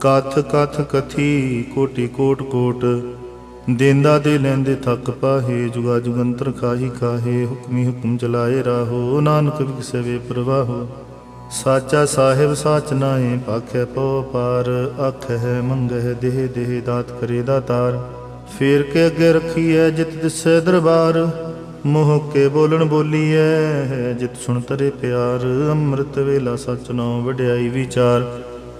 ਕਥ ਕਥ ਕਥੀ ਕੋਟੀ ਕੋਟ ਕੋਟ। ਦੇਂਦਾ ਦੇ ਲੈਂਦੇ ਥੱਕ ਪਾਹੇ, ਜੁਗਾ ਜੁਗੰਤਰ ਖਾਹੀ ਖਾਹੇ, ਹੁਕਮੀ ਹੁਕਮ ਚਲਾਏ ਰਾਹੋ, ਨਾਨਕ ਵਿਗਸੇ ਪ੍ਰਵਾਹੋ। ਸਾਚਾ ਸਾਹਿਬ ਸਾਚ ਨਾਏ ਪਾਖੈ ਪਉ ਪਾਰ ਅੱਖ ਹੈ ਮੰਗਹਿ ਦੇਹ ਦੇਹ ਦਾਤ ਕਰੇ ਦਾਤਾਰ ਫੇਰ ਕੇ ਅੱਗੇ ਰੱਖੀਐ ਜਿਤ ਦਿਸੈ ਦਰਬਾਰ, ਮੋਹ ਕੇ ਬੋਲਣ ਬੋਲੀਐ, ਜਿਤ ਸੁਣ ਤਰੇ ਪਿਆਰ। ਅੰਮ੍ਰਿਤ ਵੇਲਾ ਸਚ ਨੋ ਵਡਿਆਈ ਵਿਚਾਰ।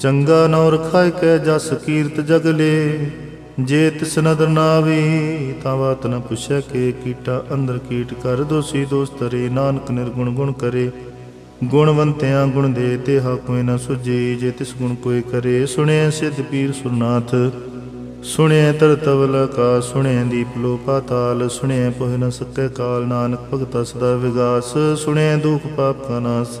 ਚੰਗਾ ਨੌਰ ਰਖਾਇ ਕੈ ਜਸ ਕੀਰਤ ਜਗਲੇ ਜੇ ਤਿਸ ਨਦਰ ਨਾਵੀ ਤਾਂ ਬਾਤ ਨ ਪੁੱਛੈ ਕੇ ਕੀਟਾ ਅੰਦਰ ਕੀਟ ਕਰ ਦੋਸੀ ਦੋਸ ਤਰੇ ਨਾਨਕ ਨਿਰਗੁਣ ਗੁਣ ਕਰੇ। ਗੁਣਵੰਤਿਆਂ ਗੁਣ ਦੇ ਤੇ ਹਾ ਕੋਈ ਨ ਸੁਜੇ ਜੇ ਤਿਸ ਗੁਣ ਕੋਈ ਕਰੇ। ਸੁਣਿਆ ਸਿਧ ਪੀਰ ਸੁਰਨਾਥ ਸੁਣਿਆ ਤਰ ਤਵਲ ਕਾ ਸੁਣਿਆ ਦੀਪ ਲੋ ਪਾਤਾਲ ਸੁਣਿਆ ਪੁਹ ਨ ਸਕੈ ਕਾਲ, ਨਾਨਕ ਭਗਤਾ ਸਦਾ ਵਿਗਾਸ। ਸੁਣਿਆ ਦੁਖ ਪਾਪ ਕਾ ਨਾਸ।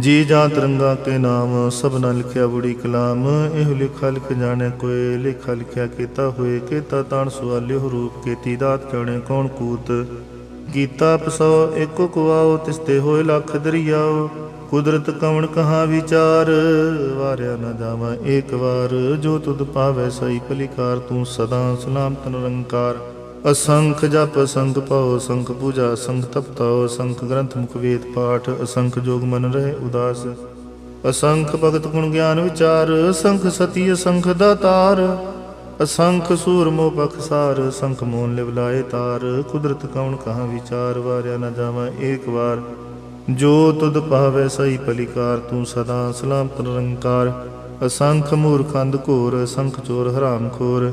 ਜੀ ਜਾਂ ਤਰੰਗਾ ਕੇ ਨਾਮ ਸਭਨਾ ਲਿਖਿਆ ਬੁੜੀ ਕਲਾਮ, ਇਹ ਲਿਖਾ ਲਿਖ ਜਾਣੇ ਕੋਏ ਲਿਖਾ ਲਿਖਿਆ ਕੀਤਾ ਹੋਏ, ਕੀਤਾ ਤਾਣ ਸਵਾਲਿਓ ਰੂਪ, ਕੀਤੀ ਦਾਤ ਜਾਣੇ ਕੌਣ ਕੂਤ। ਗੀਤਾ ਪਸੋ ਏਕੋ ਕੁਆਓ ਤਿਸਤੇ ਹੋਏ ਲੱਖ ਦਰਿਆਓ, ਕੁਦਰਤ ਕਵਣ ਕਹਾ ਵਿਚਾਰ, ਵਾਰਿਆ ਨਾ ਜਾਵਾਂ ਏਕ ਵਾਰ, ਜੋ ਤੁਧ ਪਾਵੈ ਸਈ ਭਲੀਕਾਰ, ਤੂੰ ਸਦਾ ਸਲਾਮਤ ਨਿਰੰਕਾਰ। ਅਸੰਖ ਜਪ ਸੰਖ ਪਾਉ ਸੰਖ ਪੂਜਾ ਸੰਖ ਤਪਤਾਉ ਅਸੰਖ ਗ੍ਰੰਥ ਮੁਖ ਵੇਦ ਪਾਠ, ਅਸੰਖ ਜੋਗ ਮਨ ਰਹੇ ਉਦਾਸ। ਅਸੰਖ ਭਗਤ ਗੁਣ ਗਿਆਨ ਵਿਚਾਰ, ਅਸੰਖ ਸਤੀ, ਅਸੰਖ ਦਾਤਾਰ ਅਸੰਖ ਸੂਰ ਮੋ ਬਖਸਾਰ ਅਸੰਖ ਮੋਨ ਲਿਵ ਲਾਏ ਤਾਰ। ਕੁਦਰਤ ਕਉਣ ਕਹਾ ਵਿਚਾਰ, ਵਾਰਿਆ ਨਾ ਜਾਵਾਂ ਏਕ ਵਾਰ। ਜੋ ਤੁਧ ਪਾਵੈ ਸਹੀ ਪਲਿਕਾਰ ਤੂੰ ਸਦਾ ਸਲਾਮਤ ਨਿਰੰਕਾਰ। ਅਸੰਖ ਮੂਰਖੰਦ ਘੋਰ, ਅਸੰਖ ਚੋਰ ਹਰਾਮ ਖੋਰ।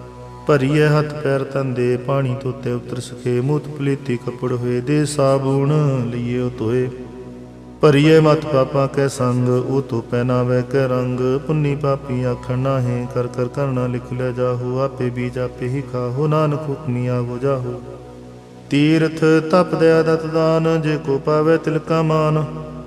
ਭਰੀਏ ਹੱਥ ਪੈਰ ਤੰਦੇ ਪਾਣੀ ਧੋਤੇ ਉਤਰ ਸਕੇ ਮੂਤ ਪਲੀਤੀ ਕਪੜ ਹੋਏ, ਦੇ ਸਾਬੂਣ ਲਈਏ ਧੋਏ। ਭਰੀਏ ਮਤ ਪਾਪਾ ਕੈ ਸੰਗ, ਉਹ ਤੋ ਪਹਿਨਾਵੇ ਕੈ ਰੰਗ। ਪੁੰਨੀ ਪਾਪੀ ਆਖਣ ਨਾਹੇ, ਕਰ ਕਰ ਕਰਨਾ ਲਿਖ ਲੈ ਜਾਹੋ, ਆਪੇ ਬੀਜ ਆਪੇ ਹੀ ਖਾਹੋ, ਨਾਨਕ ਹੁਕਮੀ ਆਗੋ ਜਾਹੋ। ਤੀਰਥ ਤਪ ਦਇਆ ਦਤ ਦਾਨ ਜੇ ਕੋ ਪਾਵੇ ਤਿਲਕਾ ਮਾਨ।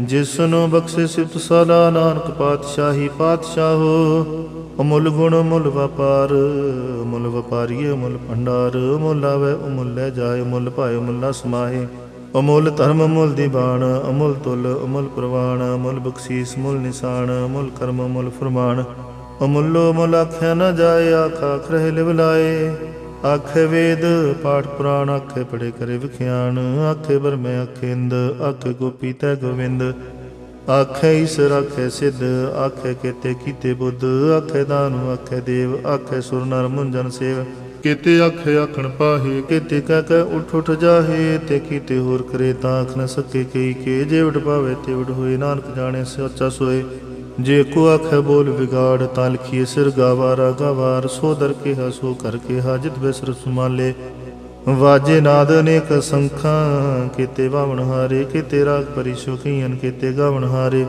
ਜਿਸ ਨੂੰ ਬਖਸ਼ੇ ਸਿਫਤ ਸਦਾ ਨਾਨਕ ਪਾਤਸ਼ਾਹੀ ਪਾਤਸ਼ਾਹੋ ਅਮੁੱਲ ਗੁਣ ਅਮੁੱਲ ਵਪਾਰ, ਅਮੁੱਲ ਵਪਾਰੀਏ ਅਮੁੱਲ ਭੰਡਾਰ, ਅਮੁੱਲ ਆਵੇ ਅਮੁੱਲ ਲੈ ਜਾਏ, ਅਮੁੱਲ ਭਾਏ ਅਮੁੱਲ ਨਾ ਸਮਾਏ। ਅਮੁੱਲ ਧਰਮ ਅਮੁੱਲ ਦੀਵਾਨ ਅਮੁੱਲ ਤੁਲ ਅਮੁੱਲ ਪ੍ਰਵਾਨ ਅਮੁੱਲ ਬਖਸ਼ੀਸ ਮੁੱਲ ਨਿਸ਼ਾਨ, ਅਮੁੱਲ ਕਰਮ ਅਮੁੱਲ ਫਰਮਾਨ। ਅਮੁੱਲੋ ਅਮੁੱਲ ਆਖਿਆ ਨਾ ਜਾਏ ਆਖਾ ਆਖ ਲਿਵ ਲਾਏ। ਆਖੇ ਵੇਦ, ਪਾਠ ਪੁਰਾਣ ਆਖੇ ਪੜੇ ਕਰੇ ਵਿਖਿਆਨ। ਆਖੇ ਬਰਮੇ ਆਖੇ ਆਖੇ ਗੋਪੀ ਤੈ ਗੋਵਿੰਦ। ਆਖੇ ਈਸਰ ਆਖੇ ਸਿੱਧ, ਆਖੇ ਕੀਤੇ ਕੀਤੇ ਬੁੱਧ। ਆਖੇ ਦਾਨੁ ਆਖੇ ਦੇਵ, ਆਖੇ ਸੁਰ ਨਰ ਮੁੰਜਨ ਸੇਵ। ਕੀਤੇ ਆਖੇ ਆਖਣ ਪਾਹੇ, ਕੀਤੇ ਕਹਿ ਕਹਿ ਉਠ ਉਠ ਜਾਹੇ। ਤੇ ਕੀਤੇ ਹੋਰ ਕਰੇ ਤਾਂ ਆਖ ਨ ਸਕੇ ਕਈ ਕੇ। ਜੇ ਵਡ ਪਾਵੇ ਤੇ ਵਡ ਹੋਏ, ਨਾਨਕ ਜਾਣੇ ਸੱਚਾ ਸੋਏ। ਜੇ ਕੋ ਆਖੇ ਬੋਲ ਵਿਗਾੜ ਤਾਂ ਲਿਖੀਏ ਸਿਰ ਗਾਵਾਰਾ, ਗਾਵਾਰ ਸੋ ਦਰ ਕੇ ਸੋ ਕਰ ਕਿਹਾ, ਜਿਤ ਬਿਸਰ ਸੁਮਾਲੇ। ਵਾਜੇ ਨਾਦ ਅਨੇਕ ਸੰਖਾਂ, ਕੀਤੇ ਬਾਵਣ ਹਾਰੇ, ਕੀਤੇ ਰਾਗ ਪਰਿਸ਼ੋ ਕੀਨ ਕੀਤੇ ਹਾਰੇ।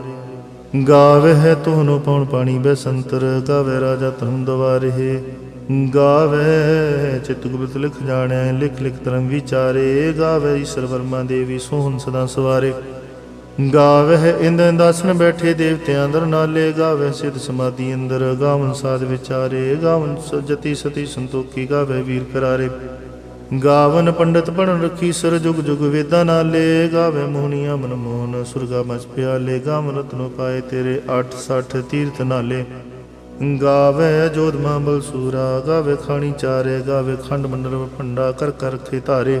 ਗਾਵੇ ਹੈ ਤੋਨੋ ਪਉਣ ਪਾਣੀ ਬੈਸੰਤਰ ਗਾਵੇ ਰਾਜਾ ਧਰਮ ਦਵਾਰੇ। ਗਾਵੇ ਚਿਤ ਗੁਪਤ ਲਿਖ ਜਾਣੈ, ਲਿਖ ਲਿਖ ਧਰਮ ਵਿਚਾਰੇ। ਗਾਵੇ ਈਸ਼ਰ ਵਰਮਾ ਦੇਵੀ, ਸੋਹਣ ਸਦਾ ਸਵਾਰੇ। ਗਾਵਹਿ ਇੰਦ ਇੰਦਾਸਨ ਬੈਠੇ ਦੇਵਤਿਆਂ ਅੰਦਰ, ਨਾਲੇ ਗਾਵਹਿ ਸਿਧ ਸਮਾਧੀ ਅੰਦਰ। ਗਾਵਨ ਸਾਧ ਵਿਚਾਰੇ, ਗਾਵਨ ਸਜਤੀ ਸਤੀ ਸੰਤੋਖੀ ਗਾਵਹਿ ਵੀਰ ਕਰਾਰੇ। ਗਾਵਨ ਪੰਡਤ ਪੜਨ ਰਖੀ ਸਰ ਜੁਗ ਜੁਗ ਵੇਦਾਂ ਨਾਲੇ। ਗਾਵੇ ਮੋਹਨੀਆਂ ਮਨ ਮੋਹਨ ਸੁਰਗਾ ਮਚ ਪਿਆਲੇ। ਗਾਵਨ ਰਤਨੋ ਪਾਏ ਤੇਰੇ 860 ਤੀਰਥ ਨਾਲੇ। ਗਾਵੇ ਜੋਧ ਮਾਂਬਲ ਸੂਰਾ ਗਾਵੇ ਖਾਣੀ ਚਾਰੇ ਗਾਵੇ ਖੰਡ ਮੰਡਲ ਭੰਡਾ ਕਰ ਕਰ ਰਖੇ ਧਾਰੇ।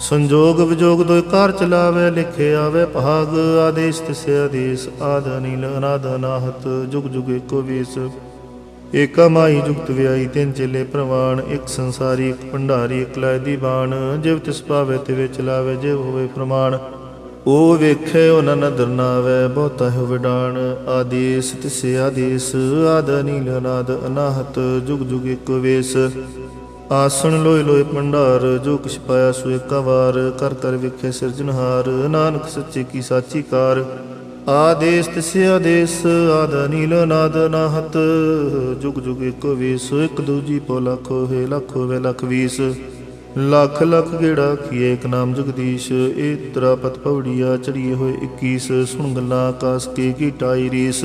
ਸੰਜੋਗ ਵਿਜੋਗ ਦੋਇ ਕਾਰ ਚਲਾਵੇ, ਲਿਖੇ ਆਵੇ ਭਾਗ, ਆਦੇਸ਼ ਤਿਸੇ ਆਦੇਸ਼, ਆਦ ਅਨੀਲ ਅਨਾਦ ਅਨਾਹਤ, ਜੁਗ ਜੁਗ ਏਕੋ ਵੇਸ। ਏਕਾ ਮਾਈ ਜੁਗਤ ਵਿਆਈ ਤਿੰਨ ਚੇਲੇ ਪ੍ਰਵਾਨ ਇੱਕ ਸੰਸਾਰੀ, ਇੱਕ ਭੰਡਾਰੀ, ਇੱਕ ਲਾਇ ਦੀ ਬਾਣ ਜਿਵ ਤਿਸ ਪਾਵੇ ਤੇ ਵੇ ਚਲਾਵੇ, ਜਿਵ ਹੋਵੇ ਪ੍ਰਮਾਣ ਉਹ ਵੇਖੇ ਉਹ ਨਦਰ ਨਾਵੇ, ਬਹੁਤਾ ਹੈ ਵਿਡਾਣ ਆਦੇਸ਼ ਤਿਸੇ ਆਦੇਸ਼, ਆਦ ਅਨੀਲ ਅਨਾਦ ਅਨਾਹਤ, ਜੁਗ ਜੁਗ ਏਕੋ ਵੇਸ। ਆਸਣ ਲੋਇ ਲੋਇ ਭੰਡਾਰ, ਜੋ ਕਿਛ ਪਾਇਆ ਸੋ ਏਕਾ ਵਾਰ, ਕਰ ਕਰ ਵਿਖੇ ਸਿਰਜਨਹਾਰ ਨਾਨਕ ਸੱਚੇ ਕੀ ਸਾਚੀ ਕਾਰ। ਆਦੇਸ ਤਿਸੇ ਆਦੇਸ, ਆਦ ਨੀਲ ਨਾਦ ਨਾਹਤ। ਜੁਗ ਜੁਗ ਏਕੋ ਵੇਸ, ਇੱਕ ਦੂਜੀ ਪੋ ਲੱਖੋ ਹੈ ਲੱਖੋ ਵੇ ਲਖ ਵੀਸ। ਲੱਖ ਲੱਖ ਗੇੜਾ ਕੀਏ ਇੱਕ ਨਾਮ ਜਗਦੀਸ਼ ਇਹ ਤਰਾ ਪਤ ਪਵੜੀਆ ਚੜੀਏ ਹੋਏ 21 ਸੁਣ ਗੱਲਾਂ ਆਕਾਸ ਕੇ ਕੀ ਟਾਈ ਰੀਸ।